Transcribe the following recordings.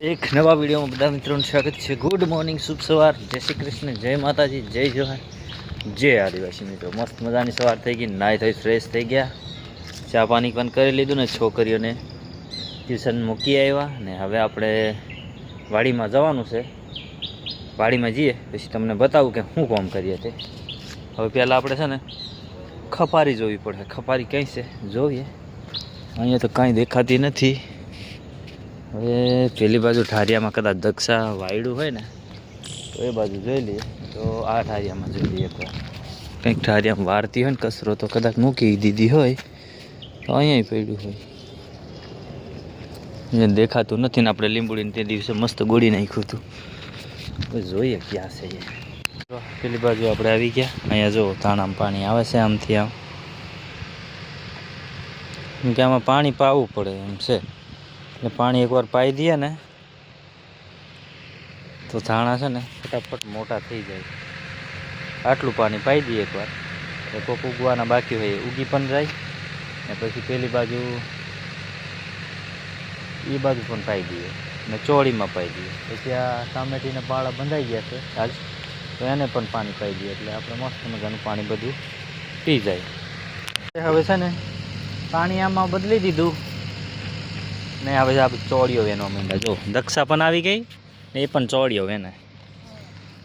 એક નવા વિડીયોમાં બધા મિત્રોનું સ્વાગત છે. ગુડ મોર્નિંગ શુભ સવાર. જય શ્રી કૃષ્ણ, જય માતાજી, જય જોહાર જય આદિવાસી મિત્રો. મસ્ત મજાની સવાર થઈ ગઈ. નાહી થઈ ફ્રેશ થઈ ગયા. ચા પાણી પણ કરી લીધું ને છોકરીઓને ટ્યુશન મૂકી આવ્યા ને હવે આપણે વાડીમાં જવાનું છે. વાડીમાં જઈએ, પછી તમને બતાવું કે શું કામ કરીએ તે. હવે પહેલાં આપણે છે ને ખપારી જોવી પડે. ખપારી કઈ છે? જોઈએ. અહીંયા તો કાંઈ દેખાતી નથી. હવે પેલી બાજુ ઠારિયામાં કદાચ દક્ષા વાયડું હોય ને, તો એ બાજુ જોઈ લઈએ. તો આ ઠારિયામાં જોઈ લઈએ એકવાર. કંઈક ઠારિયામાં વારતી હોય ને કચરો તો કદાચ મૂકી દીધી હોય, તો અહીંયા પડ્યું હોય. એ દેખાતું નથી ને આપણે લીંબુડીને તે દિવસે મસ્ત ગોળી નાખ્યું હતું. જોઈએ ક્યાં છે એ. પેલી બાજુ આપણે આવી ગયા. અહીંયા જો ધાણામાં પાણી આવે છે આમથી આમ. કે આમાં પાણી પાવું પડે એમ છે. એટલે પાણી એકવાર પાઈ દઈએ ને, તો ધાણા છે ને ફટાફટ મોટા થઈ જાય. આટલું પાણી પાઈ દઈએ એકવાર. તો કોક ઉગવાના બાકી હોય ઉગી પણ જાય. ને પછી પેલી બાજુ એ બાજુ પણ પાઈ દઈએ. ને ચોળીમાં પાઈ દઈએ. પછી આ ટામેટીના પાળા બંધાઈ ગયા છે આજ. તો એને પણ પાણી પાઈ દઈએ. એટલે આપણે મસ્ત મજાનું પાણી બધું પી જાય. હવે છે ને પાણી આમાં બદલી દીધું. ને હવે આ ચોળીઓ વેનો માંડ્યા જો દક્ષા પણ આવી ગઈ ને એ પણ ચોળીઓ વેને.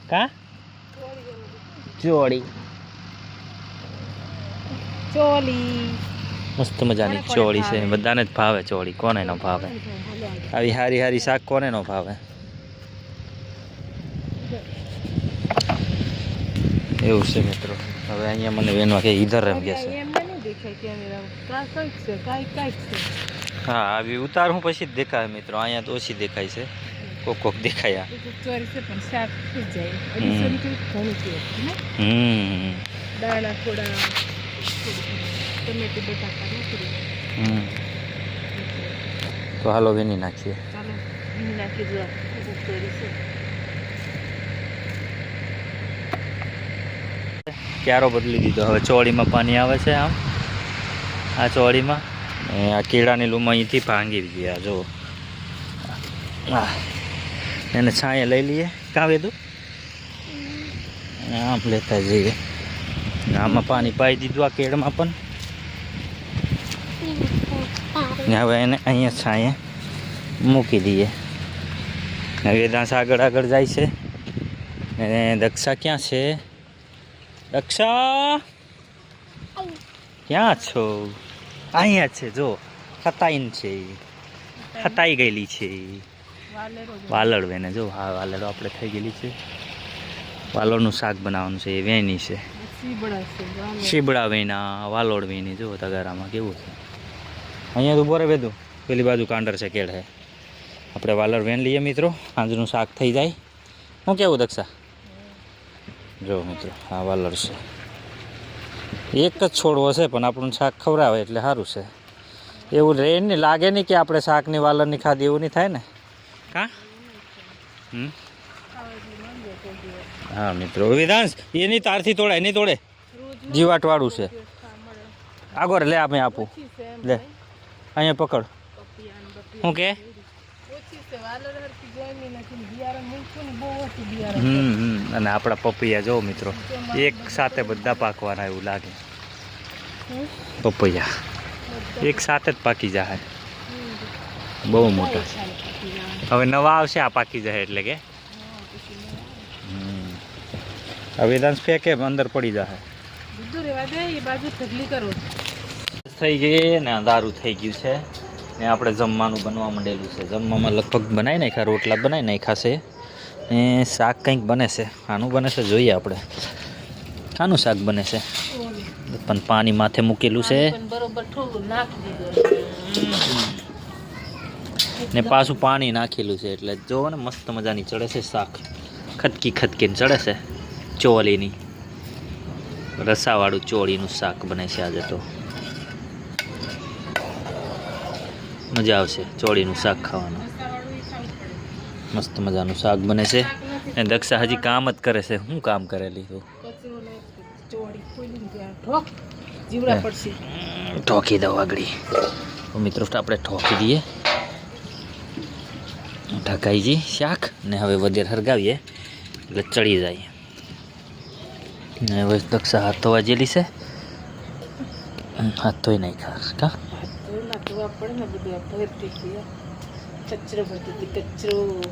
કા? ચોળી. ચોલી મસ્ત મજાની ચોળી છે. બધાને જ ભાવે ચોળી કોને ન ભાવે? આવી હારી હારી શાક કોને ન ભાવે? એવું છે મિત્રો. હવે અહીંયા મને વેનવા કે ઈધર એમ કે છે. કેમેરા કંઈક છે કાંઈક કાંઈક છે. હા આવી ઉતાર હું પછી જ દેખાય મિત્રો. અહીંયા તો ઓછી દેખાય છે. કોક કોક દેખાયા. તો ચોરી છે પણ શાક થઈ જાય. હમ. અઢીસો રૂપિયા ઘણું છે હમ. દાણા થોડા ટમેટી બટાકા નાખી તો હાલો વેની નાખીએ. ચાલો ભીંડી નાખી દો ચોરી છે. ક્યારો બદલી દીધો? હવે ચોળીમાં પાણી આવે છે આમ. આ ચોળીમાં. આ કેળાની લૂમ અહીંથી ભાંગી ગયા જો એને છાંયે લઈ લઈએ. કાં વેદું? આમ લેતા જઈએ. આમાં પાણી પાઈ દીધું આ કેળમાં પણ. હવે એને અહીંયા છાંયે મૂકી દઈએ. વેદાંશ આગળ આગળ જાય છે. અને દક્ષા ક્યાં છે? દક્ષા! ક્યાં છો? અહીંયા છે જો ખતાઈન છે. ખતાઈ ગયેલી છે. વાલડ. વેને જો હા વાલડો આપણે થઈ ગયેલી છે. વાલોડનું શાક બનાવવાનું છે એ વેની છે. શીબડા વેના વાલોડ વેની જો તગારામાં કેવું છે. અહીંયા તો બોરે વેધું પેલી બાજુ કાંડર છે કેળ છે આપણે વાલર વેન લઈએ મિત્રો સાંજનું શાક થઈ જાય. હું કેવું દક્ષા? જો મિત્રો હા વાલર છે. એક જ છોડવો છે પણ આપણું શાક ખવડાવે એટલે સારું છે. એવું રહે નહીં લાગે નહીં કે આપણે શાકની વાલરની ખાધી એવું નહીં થાય ને? હા. હા મિત્રો વિધાંશ એની તારથી તોડે એની તોડે. જીવાટવાળું છે. આગળ લે આપણે આપું. લે. અહીંયા પકડ. શું કે? હમ હમ. અને આપણા પપૈયા જો મિત્રો એક સાથે બધા પાકવાના એવું લાગે. પપૈયા. એક સાથે જ પાકી જાય. બહુ મોટા. હવે નવા આવશે આ પાકી જાય એટલે કે. હવે ફેંકે અંદર પડી જાય થઈ ગઈ ને દારૂ થઈ ગયું છે. ને આપણે જમવાનું બનવા માંડેલું છે. જમવામાં લગભગ બનાવી નાખ્યા રોટલા બનાવી નાખ્યા છે ને શાક કંઈક બને છે. આનું બને છે જોઈએ આપણે. આનું શાક બને છે. પણ પાણી માથે મૂકેલું છે. ને પાછું પાણી નાખેલું છે એટલે જો ને મસ્ત મજાની ચડે છે શાક. ખતકી ખતકીને ચડે છે. ચોલીની રસાવાળું ચોળીનું શાક બને છે આજે તો. મજા આવશે ચોળીનું શાક ખાવાનું. મસ્ત મજાનું શાક બને છે. ને દક્ષા હજી કામ જ કરે છે. શું કામ કરેલી તું ઠોક દઉં આગળ. મિત્રો આપણે ઠોકી દઈએ. ઢકાઈ જી શાક ને હવે વધેર હરગાવીએ. એટલે ચડી જાય. ને હવે દક્ષા હાથ ધોવા જેલી છે. હાથ ધોઈ નાખ્યા. કા? તો ના ધોવા પડે ને બધું આ